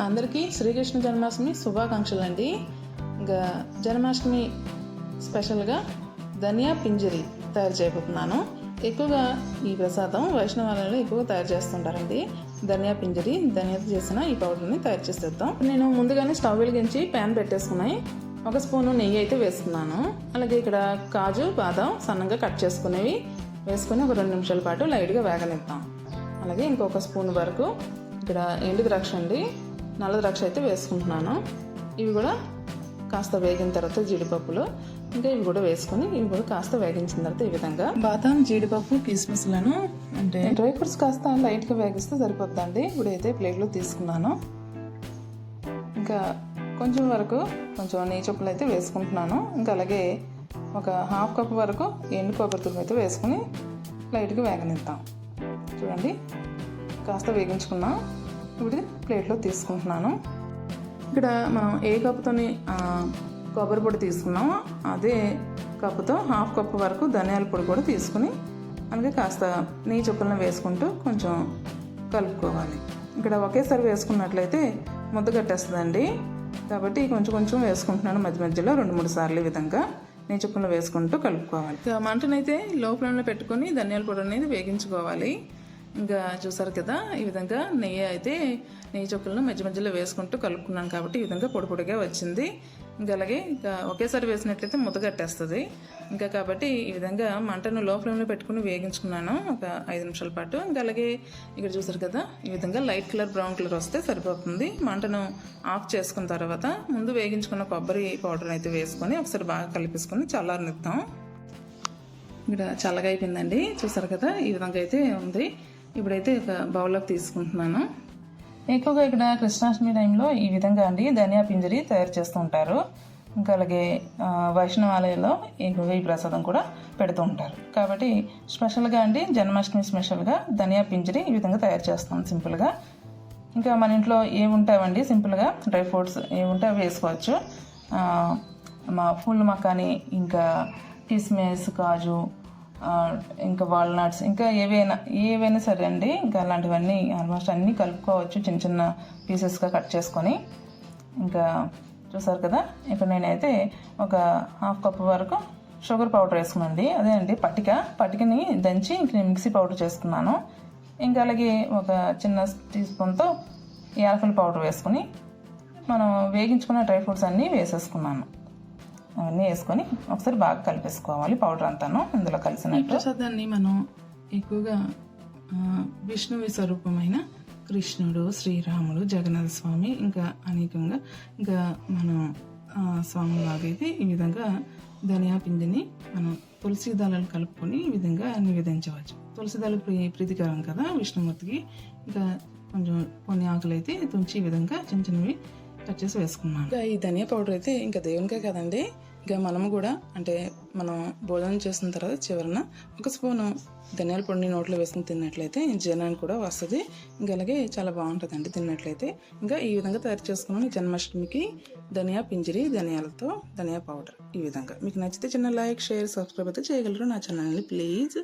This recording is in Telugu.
అందరికీ శ్రీకృష్ణ జన్మాష్టమి శుభాకాంక్షలు అండి ఇంకా జన్మాష్టమి స్పెషల్గా ధనియా పింజరి తయారు చేయబోతున్నాను. ఎక్కువగా ఈ ప్రసాదం వైష్ణవాలలో ఎక్కువగా తయారు చేస్తుంటారండి. ధనియా పింజరి ధనియాతో చేసిన ఈ పౌడర్ని తయారు చేసేద్దాం. నేను ముందుగానే స్టవ్ వెలిగించి ప్యాన్ పెట్టేసుకున్నాయి ఒక స్పూను నెయ్యి అయితే వేసుకున్నాను అలాగే ఇక్కడ కాజు బాదం సన్నగా కట్ చేసుకునేవి వేసుకొని ఒక రెండు నిమిషాల పాటు లైట్గా వేగనిద్దాం. అలాగే ఇంకొక స్పూన్ వరకు ఇక్కడ ఎండు ద్రాక్ష అండి. నల్ల ద్రాక్ష అయితే వేసుకుంటున్నాను. ఇవి కూడా కాస్త వేగిన తర్వాత జీడిపప్పులు. ఇంకా ఇవి కూడా వేసుకొని ఇవి కూడా కాస్త వేగించిన తర్వాత ఈ విధంగా. బాదం జీడిపప్పు కిస్మిస్లను అంటే డ్రై ఫ్రూట్స్ కాస్త లైట్గా వేగిస్తే సరిపోతుందండి ఇప్పుడు అయితే ప్లేట్లో తీసుకున్నాను. ఇంకా కొంచెం వరకు కొంచెం నెయ్యి చొప్పులు అయితే వేసుకుంటున్నాను. ఇంకా అలాగే ఒక హాఫ్ కప్ వరకు ఎండు కొబ్బరి తురుము అయితే వేసుకుని లైట్గా వేగనిద్దాం. చూడండి కాస్త వేగించుకున్నాం. ఇప్పుడు ప్లేట్లో తీసుకుంటున్నాను. ఇక్కడ మనం ఏ కప్పుతోని కొబ్బరి పొడి తీసుకున్నామో అదే కప్పుతో హాఫ్ కప్పు వరకు ధనియాల పొడి కూడా తీసుకుని అలాగే కాస్త నెయ్యి చుక్కలను వేసుకుంటూ కొంచెం కలుపుకోవాలి. ఇక్కడ ఒకేసారి వేసుకున్నట్లయితే ముద్ద కట్టేస్తుందండి. కాబట్టి కొంచెం కొంచెం వేసుకుంటున్నాను మధ్య మధ్యలో రెండు మూడు సార్లు ఈ విధంగా నెయ్యి చుక్కలను వేసుకుంటూ కలుపుకోవాలి. మంటనైతే లో ఫ్లేమ్లో పెట్టుకొని ధనియాల పొడి అనేది వేగించుకోవాలి. ఇంకా చూసారు కదా ఈ విధంగా నెయ్యి అయితే నెయ్యి చొప్పులను మధ్య మధ్యలో వేసుకుంటూ కలుపుకున్నాను కాబట్టి ఈ విధంగా పొడి పొడిగా వచ్చింది. ఇంకా అలాగే ఇంకా ఒకేసారి వేసినట్లయితే ముద్ద కట్టేస్తుంది. ఇంకా కాబట్టి ఈ విధంగా మంటను లో ఫ్లేమ్లో పెట్టుకుని వేగించుకున్నాను ఒక ఐదు నిమిషాల పాటు. ఇంకా అలాగే ఇక్కడ చూసారు కదా ఈ విధంగా లైట్ కలర్ బ్రౌన్ కలర్ వస్తే సరిపోతుంది. మంటను ఆఫ్ చేసుకున్న తర్వాత ముందు వేగించుకున్న కొబ్బరి పౌడర్ అయితే వేసుకొని ఒకసారి బాగా కలిపేసుకొని చల్లారనిద్దాం. ఇక్కడ చల్లగా అయిపోయిందండి. చూసారు కదా ఈ విధంగా అయితే ఉంది. ఇప్పుడైతే ఒక బౌల్లోకి తీసుకుంటున్నాను. ఎక్కువగా ఇక్కడ కృష్ణాష్టమి టైంలో ఈ విధంగా అండి ధనియా పింజరి తయారు చేస్తూ ఉంటారు. ఇంకా అలాగే వైష్ణవాలయంలో ఎక్కువగా ఈ ప్రసాదం కూడా పెడుతూ ఉంటారు. కాబట్టి స్పెషల్గా అండి జన్మాష్టమి స్పెషల్గా ధనియా పింజరి ఈ విధంగా తయారు చేస్తాం సింపుల్గా. ఇంకా మన ఇంట్లో ఏముంటావండి? సింపుల్గా డ్రై ఫ్రూట్స్ ఏముంటే అవి వేసుకోవచ్చు. మా ఫుల్ మకాని ఇంకా కిస్మిస్ కాజు ఇంకా వాల్నట్స్ ఇంకా ఏవైనా ఏవైనా సరే అండి ఇంకా అలాంటివన్నీ ఆల్మోస్ట్ అన్నీ కలుపుకోవచ్చు చిన్న చిన్న పీసెస్గా కట్ చేసుకొని. ఇంకా చూసారు కదా ఇక్కడ నేనైతే ఒక హాఫ్ కప్ వరకు షుగర్ పౌడర్ వేసుకున్నాండి అదే అండి పట్టిక. పట్టికని దంచి ఇంక నేను మిక్సీ పౌడర్ చేసుకున్నాను. ఇంకా అలాగే ఒక చిన్న టీ స్పూన్తో యాలకుల పౌడర్ వేసుకుని మనం వేగించుకున్న డ్రై ఫ్రూట్స్ అన్నీ వేసేసుకున్నాను. అవన్నీ వేసుకొని ఒకసారి బాగా కలిపేసుకోవాలి పౌడర్ అంతాను ఇందులో కలిసినట్టు. ప్రసాదాన్ని మనం ఎక్కువగా విష్ణువి స్వరూపమైన కృష్ణుడు శ్రీరాముడు జగన్నాథ స్వామి ఇంకా అనేకంగా ఇంకా మనం స్వామి లాగైతే ఈ విధంగా ధనియా పిండిని మనం తులసి దళాలు కలుపుకొని ఈ విధంగా నివేదించవచ్చు. తులసి దళ ప్రీ ప్రీతికరం కదా విష్ణుమూర్తికి. ఇంకా కొంచెం కొన్ని ఆకులు అయితే తుంచి ఈ విధంగా చిన్న చిన్నవి కట్ చేసి వేసుకున్నాను. ఇంకా ఈ ధనియా పౌడర్ అయితే ఇంకా దేవునికే కదండి. ఇంకా మనము కూడా అంటే మనం భోజనం చేసిన తర్వాత చివరన ఒక స్పూను ధనియాల పొడిని నోట్లో వేసుకుని తిన్నట్లయితే జనానికి కూడా వస్తుంది. ఇంకా అలాగే చాలా బాగుంటుందండి తిన్నట్లయితే. ఇంకా ఈ విధంగా తయారు చేసుకున్నాను జన్మాష్టమికి ధనియా పింజరి ధనియాలతో ధనియా పౌడర్ ఈ విధంగా. మీకు నచ్చితే చిన్న లైక్ షేర్ సబ్స్క్రైబ్ అయితే చేయగలరు. నా ఛానల్ని ప్లీజ్